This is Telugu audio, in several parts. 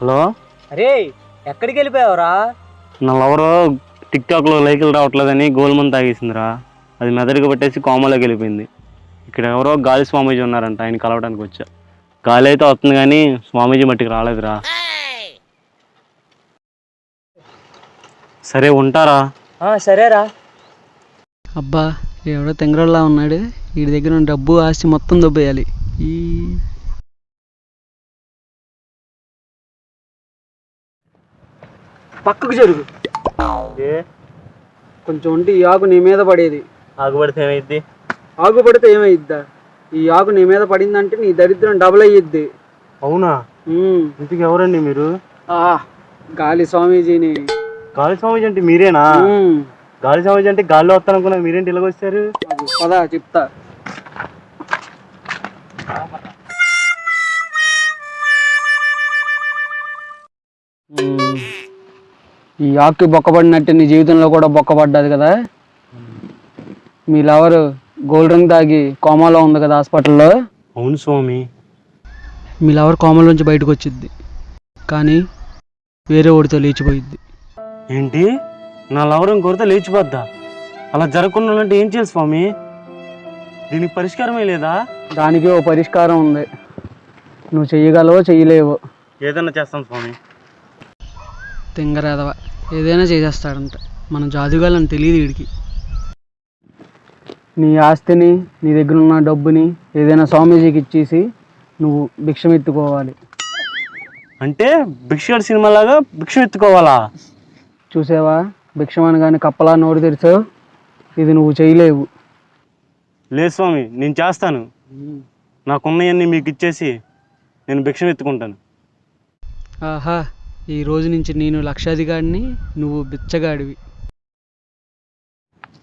హలో? అరే ఎక్కడికి వెళ్ళిపోయావురా నా లవరు టిక్ టాక్లో లైకులు రావట్లేదని గోల్మంది తాగేసిందిరా. అది మెదడుకు పట్టేసి కోమలోకి వెళ్ళిపోయింది. ఇక్కడ ఎవరో గాలి స్వామీజీ ఉన్నారంట ఆయన కలవడానికి వచ్చా. గాలి అయితే వస్తుంది కానీ స్వామీజీ మట్టికి రాలేదురా. సరే ఉంటారా? ఆ, సరేరా. అబ్బా ఎవడో తెంగరోళ్ళ ఉన్నాడు. వీడి దగ్గర ఉన్న డబ్బు ఆస్తి మొత్తం దొబ్బేయాలి. ఈ పక్కకు జరుగు. కొంచెం ఉంటే ఈ ఆకు నీ మీద పడేది. ఆగుపడితే ఏమైద్ది? ఆకు పడితే ఏమైద్దా? ఈ ఆకు నీ మీద పడిందంటే నీ దరిద్రం డబుల్ అయ్యిద్ది. అవునా? ఉమ్. ఇంటికి ఎవరండి మీరు? ఆ, గాలి స్వామీజీని. గాలి స్వామీజీ అంటే మీరేనా? ఉమ్. గాలి స్వామీజీ అంటే గాలిలో వస్తారనుకున్నా మీరేంటి ఇలాగ వచ్చారు అది పదా చెప్తా. ఈ ఆకు బొక్కబడినట్టు నీ జీవితంలో కూడా బొక్కబడ్డది కదా. మీ లవర్ గోల్డ్ రింగ్ తాగి కోమాలో ఉంది కదా హాస్పిటల్లో? అవును స్వామి. మీ లవర్ కోమలోంచి బయటకు వచ్చింది కానీ వేరే ఓడితో లేచిపోయిద్ది. ఏంటి? నా లవరం కొరత లేచిపోద్దా? అలా జరగకుండా ఉండాలంటే ఏం చేయాలి స్వామి? దీనికి పరిష్కారమే లేదా? దానికి ఓ పరిష్కారం ఉంది. నువ్వు చెయ్యగలవో చెయ్యలేవో. ఏదన్నా చేస్తాం స్వామి. తింగరేదవ. ఏదైనా చేసేస్తాడంట. మన జాదుగాలని తెలియదు వీడికి. నీ ఆస్తిని నీ దగ్గర ఉన్న డబ్బుని ఏదైనా స్వామీజీకి ఇచ్చేసి నువ్వు భిక్షం ఎత్తుకోవాలి అంటే భిక్షగాడి సినిమా లాగా భిక్ష ఎత్తుకోవాలా చూసావా? భిక్షం అనగానే కప్పలా నోరు తెరిచావు ఇది నువ్వు చేయలేవు. లేదు స్వామి నేను చేస్తాను. నాకున్నవన్నీ మీకు ఇచ్చేసి నేను భిక్షం ఎత్తుకుంటాను ఆహా ఈ రోజు నుంచి నేను లక్షాధికారిని నువ్వు బిచ్చగాడివి.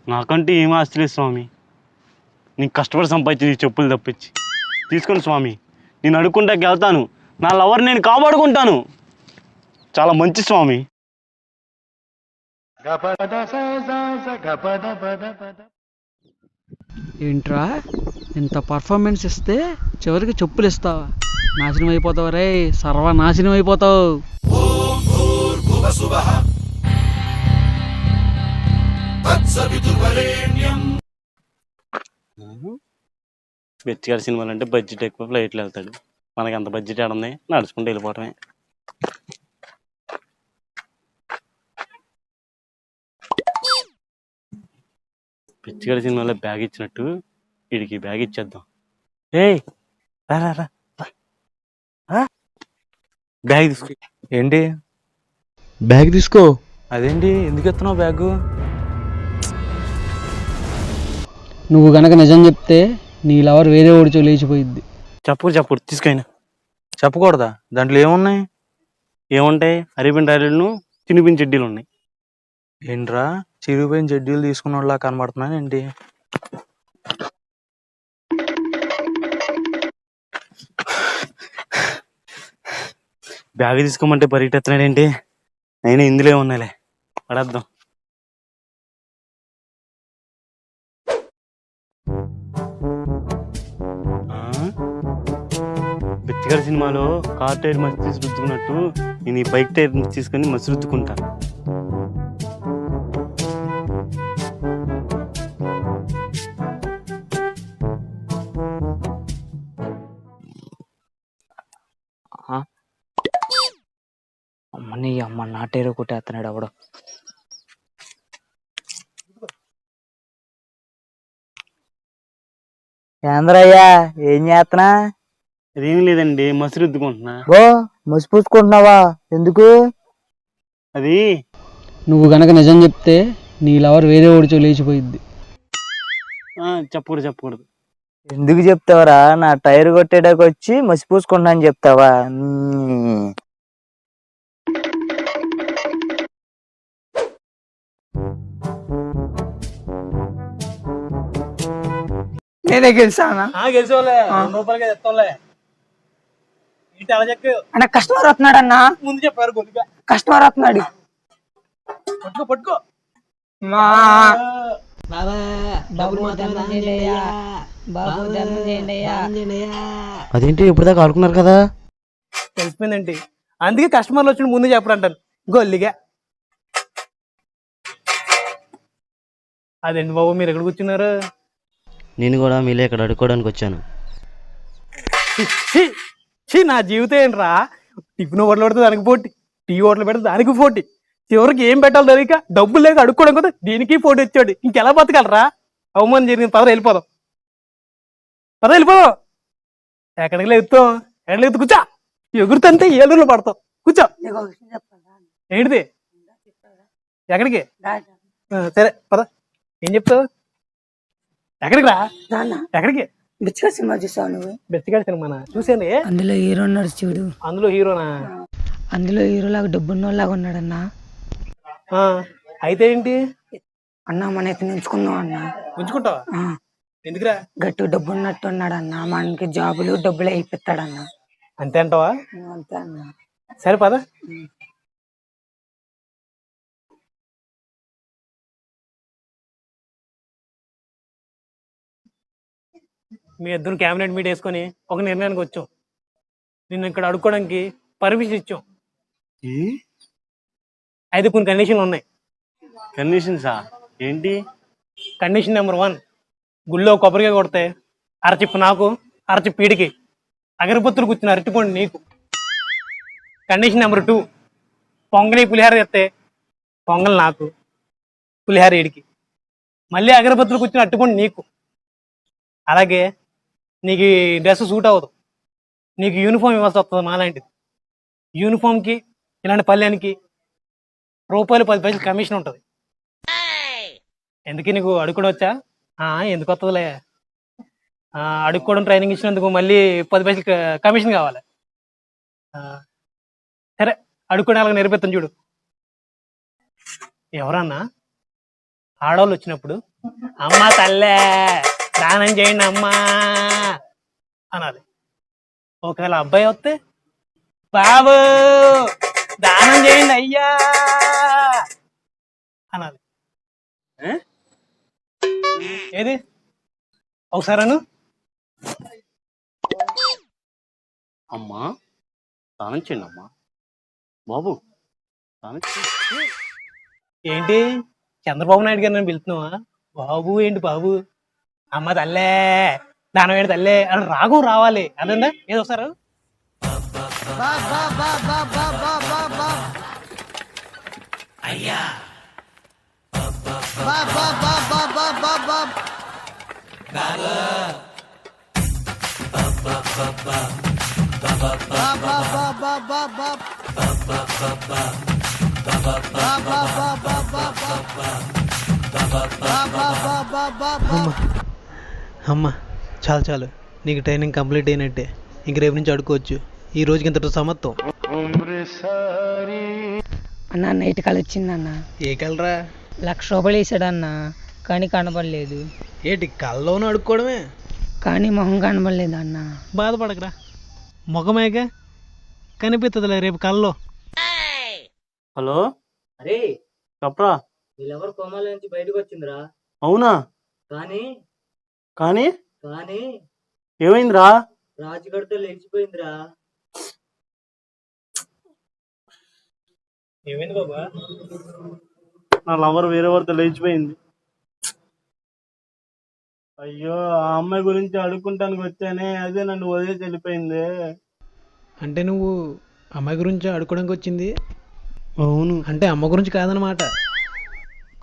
నాకంటే ఏం ఆస్తి లేదు స్వామి. నేను కష్టపడి సంపాదించి ఈ చెప్పులు తప్పించి. తీసుకోండి స్వామి. నేను అడుక్కుంటాకి వెళ్తాను. నా లవర్ నేను కాపాడుకుంటాను. చాలా మంచి స్వామి. ఏంట్రా ఇంత పర్ఫార్మెన్స్ ఇస్తే చివరికి చెప్పులు ఇస్తావా? నాశనం అయిపోతావు రే సర్వనాశనం అయిపోతావు బెచ్చిగారి సినిమాలు అంటే బడ్జెట్ ఎక్కువ ఫ్లైట్లు వెళ్తాడు మనకి అంత బడ్జెట్ ఏడుంది నడుచుకుంటూ వెళ్ళిపోవటమే పిచ్చిగడ సినిమాలో బ్యాగ్ ఇచ్చినట్టు వీడికి బ్యాగ్ ఇచ్చేద్దాం ఏయ్ రా. రా. బ్యాగ్ తీసుకో. ఏంటి? బ్యాగ్ తీసుకో. అదేంటి? ఎందుకు ఎత్తున్నావు బ్యాగు? నువ్వు గనక నిజం చెప్తే నీ లవర్ వేరే ఓడిచో లేచిపోయిద్ది. చెప్పు చెప్పు తీసుకైనా. చెప్పకూడదా? దాంట్లో ఏమున్నాయి? ఏముంటాయి? అరిపిన రైలును చినిపిన చెడ్డీలు ఉన్నాయి ఏంట్రా? చిరిగిపోయిన చెడ్డీలు తీసుకున్నోళ్ళ కనబడుతున్నాను ఏంటి బ్యాగ్ తీసుకోమంటే పరిగెత్తెత్తున్నాడు ఏంటి? అయినా ఇందులో ఉన్నాలే పడద్దాం. ఆ? సినిమాలో కార్ టైర్ మస్తు తీసి రుద్దుకున్నట్టు నేను ఈ బైక్ టైర్ తీసుకొని మస్తు రుద్దుకుంటాను నాటేరో కొట్టేస్తున్నాడు అవడం ఏంద్రయ్యా ఏం చేస్తున్నా అదేం లేదండి మసి రుద్దుకుంటున్నా ఓ మసి పూసుకుంటున్నావా ఎందుకు? అది నువ్వు గనక నిజం చెప్తే నీ లవర్ వేరే ఓడిచో లేచిపోయిద్ది. ఆ, చెప్పకూడదు చెప్పకూడదు. ఎందుకు చెప్తావరా? నా టైర్ కొట్టేటాకి వచ్చి మసి పూసుకుంటున్నా అని చెప్తావా? మ్మ్. నేనే గెలిచానా? గెలిచోలే రూపాయలకి తెస్తాంలే ఏంటి అలా చెప్పు? అన్న కస్టమర్ వస్తున్నాడు అన్న ముందు చెప్పారు కస్టమర్ వస్తున్నాడు. పట్టుకో పట్టుకో. మా. అదేంటి ఇప్పుడు దాకా ఆడుకున్నారు కదా? తెలిసిపోయిందేంటి? అందుకే కస్టమర్లు వచ్చిన ముందు చెప్పరు అంటాను గొల్లిగా. అదేంటి బాబు మీరు ఎక్కడ కూర్చున్నారు? నేను కూడా మీలో ఇక్కడ అడుక్కోవడానికి వచ్చాను. ఛీ, ఛీ నా జీవితం ఏంట్రా? టిఫిన్ హోటల్ పెడితే దానికి పోటీ టీ హోటల్ పెడితే దానికి పోటీ. చివరికి ఏం పెట్టాలి తెలియక డబ్బులు లేక అడుక్కోవడం కదా దీనికి పోటీ వచ్చాడు ఇంకెలా బతకాలరా? అవమానం జరిగింది. పద వెళ్ళిపోదాం. పద వెళ్ళిపోదాం. ఎక్కడికి లేపుతాం ఎక్కడికి లేపు కూర్చో. ఎగురుతంటే ఏలూరులో పడతాం. కూర్చో. ఏంటిది? ఎక్కడికి? సరే పద. ఏం చెప్తావు? ఎక్కడికి రా? ఎక్కడికి? బిచ్చగా సినిమా చూసావు నువ్వు? బెస్ట్గా సినిమానా? చూసాను అందులో హీరో ఉన్నాడు చూడు. అందులో హీరోనా? అందులో హీరోలాగా డబ్బున్నోళ్ళలాగా ఉన్నాడన్నా. ఆ, అయితే ఏంటి? అన్న మన ఇతను ఎంచుకుందాం అన్న. ఉంచుకుంటావా? ఆ, ఎందుకురా? గట్టి డబ్బు ఉన్నట్టు ఉన్నాడన్న. మనకి జాబులు డబ్బులు అయిపోతాడన్న. అంతే అంటావా? అంతే అన్న. సరే పద. మీ ఇద్దరు క్యాబినెట్ మీట్ వేసుకొని ఒక నిర్ణయానికి వచ్చాం. నిన్ను ఇక్కడ అడుక్కోవడానికి పర్మిషన్ ఇచ్చాం. అయితే కొన్ని కండిషన్లు ఉన్నాయి. కండిషన్సా ఏంటి? కండిషన్ నెంబర్ వన్ గుళ్ళో కొబ్బరికాయ కొడితే అరచిప్పు నాకు అరచిప్పు వీడికి అగరబత్తులు కూర్చుని అరటిపోండి నీకు. కండిషన్ నెంబర్ టూ పొంగలి పులిహార తెస్తే పొంగల్ నాకు పులిహార వీడికి మళ్ళీ అగరబత్తులు కూర్చుని అట్టుకోండి నీకు. అలాగే నీకు ఈ డ్రెస్ సూట్ అవ్వదు. నీకు యూనిఫామ్ ఇవ్వాల్సి వస్తుంది మాలాంటిది. యూనిఫామ్కి ఇలాంటి పల్లెనికి రూపాయలు పది పైసలు కమిషన్ ఉంటుంది. ఎందుకు నీకు అడుక్కోవడం వచ్చా? ఆ, ఎందుకు వస్తుందిలే అడుక్కోవడం ట్రైనింగ్ ఇచ్చినందుకు మళ్ళీ పది పైసలు కమిషన్ కావాలి. ఆ, సరే అడుక్కునే అలాగ నేర్పిస్తాను చూడు. ఎవరన్నా ఆడవాళ్ళు వచ్చినప్పుడు అమ్మ తల్లే! దానం చేయండి అమ్మా అనాలి. ఒకవేళ అబ్బాయి వస్తే బాబు దానం చేయండి అయ్యా అనాలి? ఏది? ఒకసారి అను అమ్మా స్నానం చేయండి అమ్మా. బాబు స్నానం. ఏంటి? చంద్రబాబు నాయుడు గారు నన్ను పిలుతున్నావా బాబు ఏంటి బాబు? అమ్మ తల్లే దానం ఏంటి తల్లే అని రాగం రావాలి. అదంతా ఏదో ఒకసారి అమ్మ. చాలు చాలు. నీకు ట్రైనింగ్ కంప్లీట్ అయినట్టే. ఇంక రేపు నుంచి అడుకోవచ్చు ఈ రోజుకి ఇంతటి సమత్వం. అన్న నైట్ కాల్ వచ్చిందన్న. ఏ కలరా లక్ష రూపాయలు వేసాడన్న కానీ కనబడలేదు. ఏటి కల్లోనూ అడుక్కోవడమే కానీ మొహం కనబడలేదు అన్న బాధపడకరా. మొగమేగా కనిపిస్తుందిలే రేపు కల్లో. హలో? అరే చెప్పరా? వీళ్ళెవరు కోమాల నుంచి బయటకు వచ్చిందిరా? అవునా? కానీ కానీ కానీ ఏమైందిరా? రాజుగడితో లేచిపోయిందిరా. ఏమైంది బాబా? నా లవర్ వేరే వారితో లేచిపోయింది. అయ్యో ఆ అమ్మాయి గురించి అడుక్కుంటానికి వచ్చానే అదే నన్ను వదిలేసి వెళ్ళిపోయింది. అంటే నువ్వు అమ్మాయి గురించి అడుక్కోవడానికి వచ్చింది? అవును. అంటే అమ్మ గురించి కాదనమాట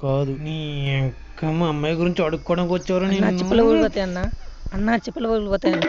కాదు. నీ అక్కమ్మ అమ్మాయి గురించి అడుక్కోవడానికి వచ్చేవారు అన్న చెప్పులు ఊడిపోతాయి అన్న. అన్న చెప్పులు అన్న.